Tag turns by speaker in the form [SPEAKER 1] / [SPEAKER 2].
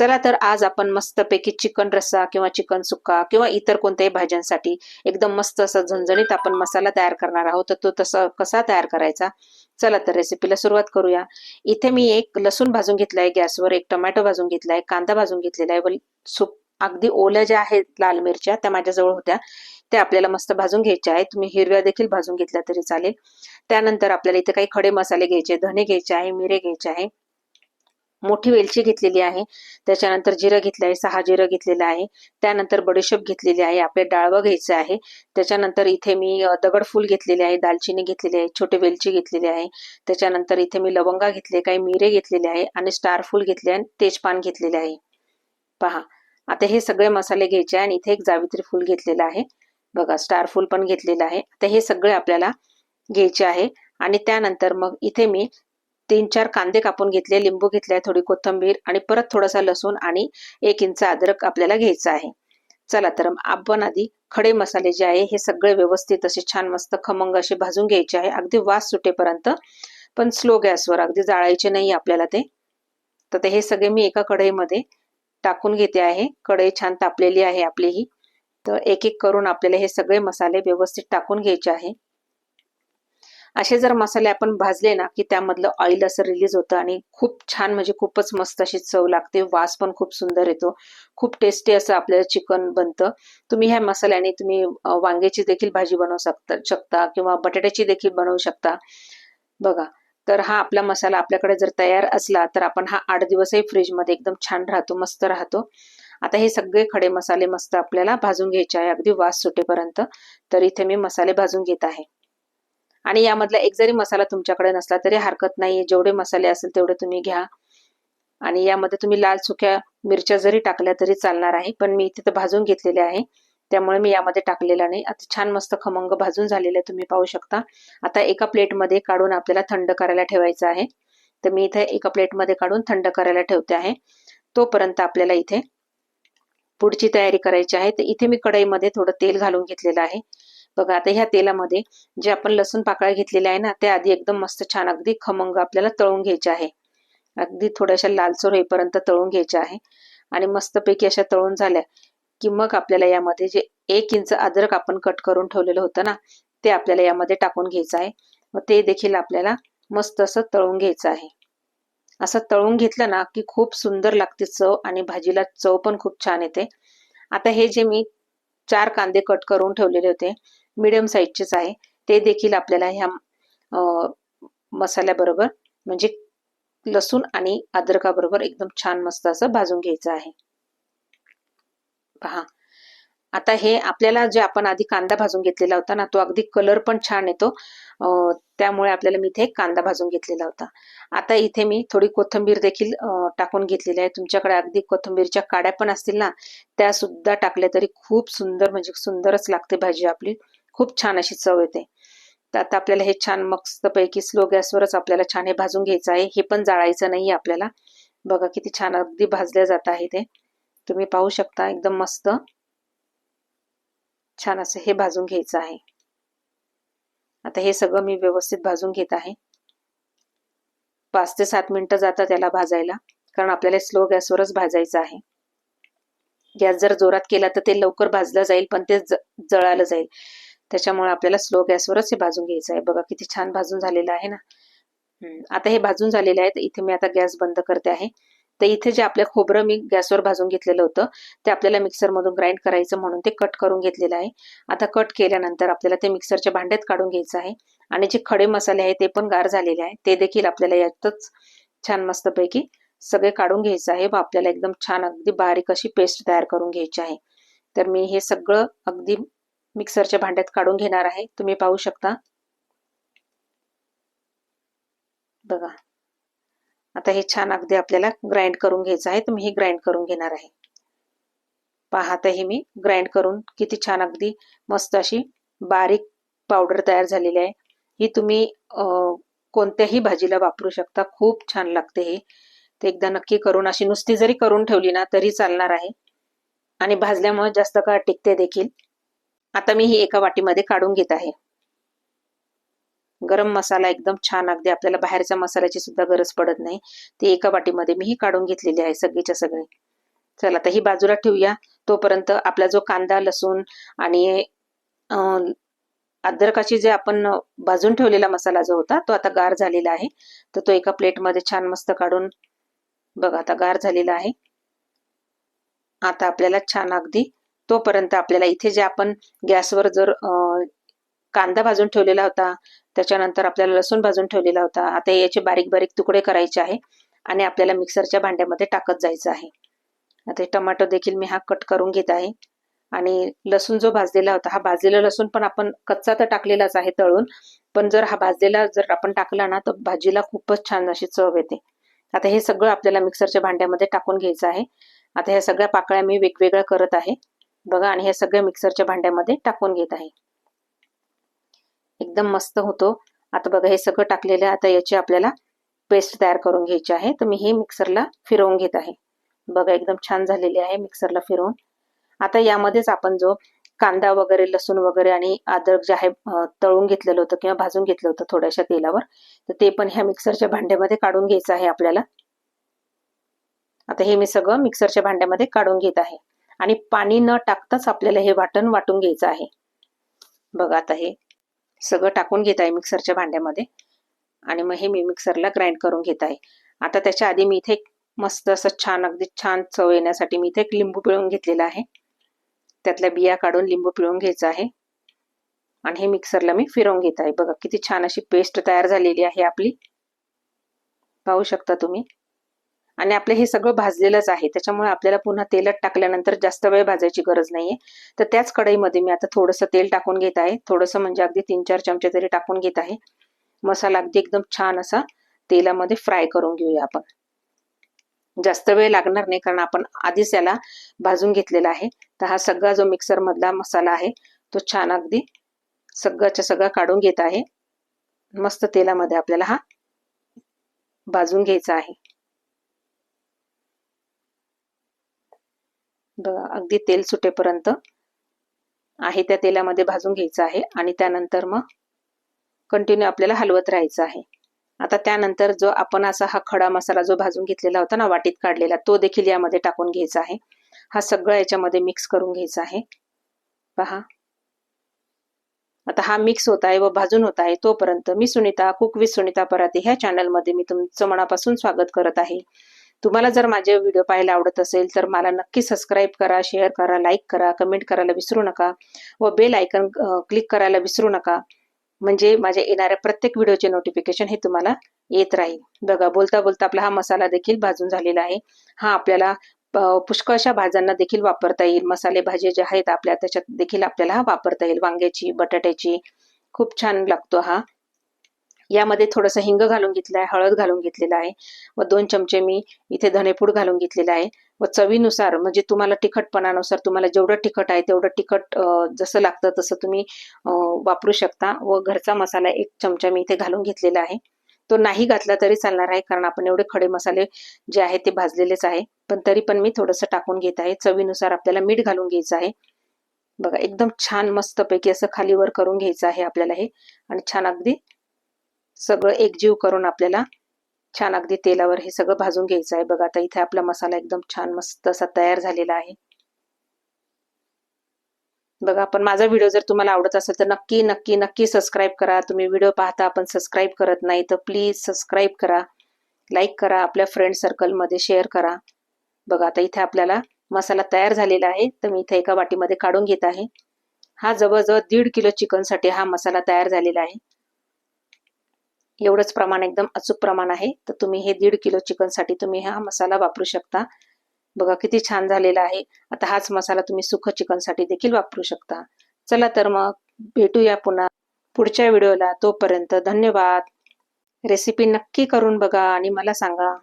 [SPEAKER 1] चला तर आज आपण मस्तपैकी चिकन रस्सा किंवा चिकन सुक्का किंवा इतर कोणत्याही भाज्यांसाठी एकदम मस्त असा झणझणीत आपण मसाला तयार करणार आहोत. तर तो तसा कसा तयार करायचा? चला तर रेसिपीला सुरुवात करूया. इथे मी एक लसूण भाजून घेतलाय गॅसवर एक टोमॅटो भाजून घेतलाय कांदा भाजून घेतलेला आहे. व सुप अगदी ओल्या ज्या आहेत लाल मिरच्या त्या माझ्याजवळ होत्या. त्या आपल्याला मस्त भाजून घ्यायच्या आहेत. तुम्ही हिरव्या देखील भाजून घेतल्या तरी चालेल. त्यानंतर आपल्याला इथे काही खडे मसाले घ्यायचे धने घ्यायचे आहे मिरे घ्यायचे आहे. मोठी वेलची घेतलेली आहे. त्याच्यानंतर जिरं घेतलं आहे सहा जिरं घेतलेलं आहे. त्यानंतर बडीशेप घेतलेली आहे आपले डाळवं घ्यायचं आहे. त्याच्यानंतर इथे मी दगडफूल घेतलेले आहे दालचिनी घेतलेली आहे छोटे वेलची घेतलेली आहे. त्याच्यानंतर इथे मी लवंगा घेतले काही मिरे घेतलेले आहे आणि स्टारफूल घेतले आणि तेजपान घेतलेले आहे. पहा आता हे सगळे मसाले घ्यायचे आणि इथे एक जावित्री फूल घेतलेलं आहे. बघा स्टारफूल पण घेतलेलं आहे. आता हे सगळे आपल्याला घ्यायचे आहे आणि त्यानंतर मग इथे मी तीन चार कांदे कापून घेतले लिंबू घेतले थोडी कोथंबीर आणि परत थोडासा लसूण आणि एक इंच अद्रक आपल्याला घ्यायचा आहे. चला तर आपण आधी खडे मसाले जे आहे हे सगळे व्यवस्थित असे छान मस्त खमंग असे भाजून घ्यायचे आहे. अगदी वास सुटेपर्यंत पण स्लो गॅसवर अगदी जाळायचे नाही आपल्याला ते. तर हे सगळे मी एका कढईमध्ये टाकून घेते आहे. कढई छान तापलेली आहे आपली ही. तर एक एक करून आपल्याला हे सगळे मसाले व्यवस्थित टाकून घ्यायचे आहे. असे जर मसाले आपण भाजले ना की त्यामधलं ऑइल असं रिलीज होतं आणि खूप छान म्हणजे खूपच मस्त अशी चव लागते वास पण खूप सुंदर येतो खूप टेस्टी असं आपल्याला चिकन बनतं. तुम्ही ह्या मसाल्याने तुम्ही वांग्याची देखील भाजी बनवू शकता शकता किंवा बटाट्याची देखील बनवू शकता. बघा तर हा आपला मसाला आपल्याकडे जर तयार असला तर आपण हा आठ दिवसही फ्रीजमध्ये एकदम छान राहतो मस्त राहतो. आता हे सगळे खडे मसाले मस्त आपल्याला भाजून घ्यायचे आहे अगदी वास सुटेपर्यंत. तर इथे मी मसाले भाजून घेत आहे. आणि यामधला एक जरी मसाला तुमच्याकडे नसला तरी हरकत नाही जेवढे मसाले असेल तेवढे तुम्ही घ्या. आणि यामध्ये तुम्ही लाल सुक्या मिरच्या जरी टाकल्या तरी चालणार आहे. पण मी तिथं भाजून घेतलेले आहे. त्यामुळे मी यामध्ये टाकलेला नाही. आता छान मस्त खमंग भाजून झालेले तुम्ही पाहू शकता. आता एका प्लेटमध्ये काढून आपल्याला थंड करायला ठेवायचं आहे. तर मी इथे एका प्लेटमध्ये काढून थंड करायला ठेवते आहे. तोपर्यंत आपल्याला इथे पुढची तयारी करायची आहे. तर इथे मी कढईमध्ये थोडं तेल घालून घेतलेलं आहे. बघा आता ह्या तेलामध्ये जे आपण लसूण पाकळ्या घेतलेल्या आहे ना ते आधी एकदम मस्त छान अगदी खमंग आपल्याला तळून घ्यायचे आहे. अगदी थोड्याशा लालसर होईपर्यंत तळून घ्यायचे आहे. आणि मस्तपैकी अशा तळून झाल्या की मग आपल्याला यामध्ये जे एक इंच अद्रक आपण कट करून ठेवलेलं होतं ना ते आपल्याला यामध्ये टाकून घ्यायचं आहे. व ते देखील आपल्याला मस्त असं तळून घ्यायचं आहे. असं तळून घेतलं ना की खूप सुंदर लागते चव आणि भाजीला चव पण खूप छान येते. आता हे जे मी चार कांदे कट करून ठेवलेले होते मिडियम साईजचेच आहे. ते देखील आपल्याला ह्या मसाल्याबरोबर म्हणजे लसूण आणि अद्रकाबरोबर एकदम छान मस्त असं भाजून घ्यायचं आहे. पहा. आता हे आपल्याला जे आपण आधी कांदा भाजून घेतलेला होता ना तो अगदी कलर पण छान येतो. त्यामुळे आपल्याला मी इथे कांदा भाजून घेतलेला होता. आता इथे मी थोडी कोथंबीर देखील टाकून घेतलेली आहे. तुमच्याकडे अगदी कोथंबीरच्या काड्या पण असतील ना त्या सुद्धा टाकल्या तरी खूप सुंदर म्हणजे सुंदरच लागते भाजी आपली. खूप छान अशी चव येते. तर आता आपल्याला हे छान मस्तपैकी स्लो गॅसवरच आपल्याला छान हे भाजून घ्यायचं आहे. हे पण जाळायचं नाही आपल्याला. बघा किती छान अगदी भाजल्या जात आहे ते. तुम्ही पाहू शकता एकदम मस्त. छान असं हे भाजून घ्यायचं आहे. आता हे सगळं मी व्यवस्थित भाजून घेत आहे. पाच ते सात मिनिटं जातात त्याला भाजायला. कारण आपल्याला स्लो गॅसवरच भाजायचं आहे. गॅस जर जोरात केला तर ते लवकर भाजलं जाईल पण ते जळालं जाईल. त्याच्यामुळे आपल्याला स्लो गॅसवरच हे भाजून घ्यायचं आहे. बघा किती छान भाजून झालेलं आहे ना. आता हे भाजून झालेले आहे. इथे मी आता गॅस बंद करते आहे. तर इथे जे आपलं खोबरं मी गॅसवर भाजून घेतलेलं होतं ते आपल्याला मिक्सरमधून ग्राइंड करायचं म्हणून ते कट करून घेतलेलं आहे. आता कट केल्यानंतर आपल्याला ते मिक्सरच्या भांड्यात काढून घ्यायचं आहे. आणि जे खडे मसाले आहे ते पण गार झालेले आहे. ते देखील आपल्याला यातच छान मस्तपैकी सगळे काढून घ्यायचं आहे व आपल्याला एकदम छान अगदी बारीक अशी पेस्ट तयार करून घ्यायची आहे. तर मी हे सगळं अगदी मिक्सरच्या भांड्यात काढून घेणार आहे. तुम्ही पाहू शकता. बघा. आता हे छान अगदी आपल्याला ग्राइंड करून घ्यायचं आहे. तुम्ही हे ग्राइंड करून घेणार आहे. पाहता हे मी ग्राइंड करून किती छान अगदी मस्त अशी बारीक पावडर तयार झालेली आहे. ही तुम्ही कोणत्याही भाजीला वापरू शकता. खूप छान लागते हे. ते एकदा नक्की करून अशी नुसती जरी करून ठेवली ना तरी चालणार आहे. आणि भाजल्यामुळे जास्त काळ टिकते देखील. आता मी ही एका वाटीमध्ये काढून घेत आहे. गरम मसाला एकदम छान अगदी आपल्याला बाहेरच्या मसाल्याची सुद्धा गरज पडत नाही. ती एका वाटीमध्ये मी ही काढून घेतलेली आहे सगळीच्या सगळी. चला आता ही बाजूला ठेवूया. तोपर्यंत आपला जो कांदा लसूण आणि अद्रकाची जे आपण भाजून ठेवलेला मसाला जो होता तो आता गार झालेला आहे. तर तो एका प्लेटमध्ये छान मस्त काढून बघा आता गार झालेला आहे. आता आपल्याला छान अगदी तोपर्यंत आपल्याला इथे जे आपण गॅसवर जर कांदा भाजून ठेवलेला होता त्याच्यानंतर आपल्याला लसूण भाजून ठेवलेला होता आता याचे बारीक बारीक तुकडे करायचे आहे आणि आपल्याला मिक्सरच्या भांड्यामध्ये टाकत जायचं आहे. आता टमाटो देखील मी हा कट करून घेत आहे आणि लसूण जो भाजलेला होता हा भाजलेला लसूण पण आपण कच्चा तर टाकलेलाच आहे तळून पण जर हा भाजलेला जर आपण टाकला ना तर भाजीला खूपच छान अशी चव येते. आता हे सगळं आपल्याला मिक्सरच्या भांड्यामध्ये टाकून घ्यायचं आहे. आता ह्या सगळ्या पाकळ्या मी वेगवेगळ्या करत आहे. बघा आणि हे सगळं मिक्सरच्या भांड्यामध्ये टाकून घेत आहे. एकदम मस्त होतो. आता बघा हे सगळं टाकलेलं आहे. आता याची आपल्याला पेस्ट तयार करून घ्यायची आहे. तर मी हे मिक्सरला फिरवून घेत आहे. बघा एकदम छान झालेली आहे मिक्सरला फिरवून. आता यामध्येच आपण जो कांदा वगैरे लसूण वगैरे आणि अद्रक जे आहे तळून घेतलेलं होतं किंवा भाजून घेतलं होतं थोड्याशा तेलावर तर ते पण ह्या मिक्सरच्या भांड्यामध्ये काढून घ्यायचं आहे आपल्याला. आता हे मी सगळं मिक्सरच्या भांड्यामध्ये काढून घेत आहे. आणि पाणी न टाकताच आपल्याला हे वाटण वाटून घ्यायचं आहे. बघा आता हे सगळं टाकून घेत आहे मिक्सरच्या भांड्यामध्ये. आणि मग हे मी मिक्सरला ग्राइंड करून घेत आहे. आता त्याच्या आधी मी इथे एक मस्त असं छान अगदी छान चव येण्यासाठी मी इथे एक लिंबू पिळून घेतलेला आहे. त्यातल्या बिया काढून लिंबू पिळून घ्यायचं आहे. आणि हे मिक्सरला मी फिरवून घेत आहे. बघा किती छान अशी पेस्ट तयार झालेली आहे आपली. पाहू शकता तुम्ही. आणि आपलं हे सगळं भाजलेलंच आहे. त्याच्यामुळे आपल्याला पुन्हा तेलात टाकल्यानंतर जास्त वेळ भाजायची गरज नाहीये. तर त्याच कढईमध्ये मी आता थोडंसं तेल टाकून घेत आहे. थोडंसं म्हणजे अगदी तीन चार चमचे तरी टाकून घेत आहे. मसाला अगदी एकदम छान असा तेलामध्ये फ्राय करून घेऊया आपण. जास्त वेळ लागणार नाही कारण आपण आधीच याला भाजून घेतलेला आहे. तर हा सगळा जो मिक्सर मधला मसाला आहे तो छान अगदी सगळ्याच्या सगळा काढून घेत आहे. मस्त तेलामध्ये आपल्याला हा भाजून घ्यायचा आहे. बघा अगदी तेल सुटेपर्यंत आहे त्या तेलामध्ये भाजून घ्यायचं आहे आणि त्यानंतर मग कंटिन्यू आपल्याला हलवत राहायचं आहे. आता त्यानंतर जो आपण असा हा खडा मसाला जो भाजून घेतलेला होता ना वाटीत काढलेला तो देखील यामध्ये टाकून घ्यायचा आहे. हा सगळं याच्यामध्ये मिक्स करून घ्यायचा आहे. पहा. आता हा मिक्स होत आहे व भाजून होत आहे तोपर्यंत मी सुनीता कुक विथ सुनीता पराते ह्या चॅनलमध्ये मी तुमचं मनापासून स्वागत करत आहे. तुम्हाला जर माझे व्हिडिओ पाहायला आवडत असेल तर मला नक्की सबस्क्राईब करा शेअर करा लाईक करा कमेंट करायला विसरू नका व बेल आयकन क्लिक करायला विसरू नका. म्हणजे माझ्या येणाऱ्या प्रत्येक व्हिडिओचे नोटिफिकेशन हे तुम्हाला येत राहील. बघा बोलता बोलता आपला हा मसाला देखील भाजून झालेला आहे. हा आपल्याला पुष्कळशा भाज्यांना देखील वापरता येईल. मसाले भाजी जे आहेत आपल्या त्याच्यात देखील आपल्याला हा वापरता येईल. वांग्याची बटाट्याची. खूप छान लागतो हा. यामध्ये थोडंसं हिंग घालून घेतलं आहे हळद घालून घेतलेलं आहे. व दोन चमचे मी इथे धनेपूड घालून घेतलेला आहे. व चवीनुसार म्हणजे तुम्हाला तिखटपणानुसार तुम्हाला जेवढं तिखट आहे तेवढं तिखट जसं लागतं तसं तुम्ही वापरू शकता. व घरचा मसाला एक चमचा मी इथे घालून घेतलेला आहे. तो नाही घातला तरी चालणार आहे कारण आपण एवढे खडे मसाले जे आहे ते भाजलेलेच आहे. पण तरी पण मी थोडंसं टाकून घेत आहे. चवीनुसार आपल्याला मीठ घालून घ्यायचं आहे. बघा एकदम छान मस्तपैकी असं खालीवर करून घ्यायचं आहे आपल्याला हे. आणि छान अगदी सगळं एकजीव करून आपल्याला छान अगदी तेलावर हे सगळं भाजून घ्यायचं आहे. बघा आता इथे आपला मसाला एकदम छान मस्त असा तयार झालेला आहे. बघा पण माझा व्हिडिओ जर तुम्हाला आवडत असेल तर नक्की नक्की नक्की सबस्क्राईब करा. तुम्ही व्हिडिओ पाहता आपण सबस्क्राईब करत नाही तर प्लीज सबस्क्राईब करा. लाईक करा. आपल्या फ्रेंड सर्कलमध्ये शेअर करा. बघा आता इथे आपल्याला मसाला तयार झालेला आहे. तर मी इथे एका वाटीमध्ये काढून घेत आहे. हा जवळजवळ दीड किलो चिकनसाठी हा मसाला तयार झालेला आहे. एवढंच प्रमाण एकदम अचूक प्रमाण आहे. तर तुम्ही हे दीड किलो चिकनसाठी तुम्ही हा मसाला वापरू शकता. बघा किती छान झालेला आहे. आता हाच मसाला तुम्ही सुख चिकनसाठी देखील वापरू शकता. चला तर मग भेटूया पुन्हा पुढच्या व्हिडिओला. तोपर्यंत धन्यवाद. रेसिपी नक्की करून बघा आणि मला सांगा.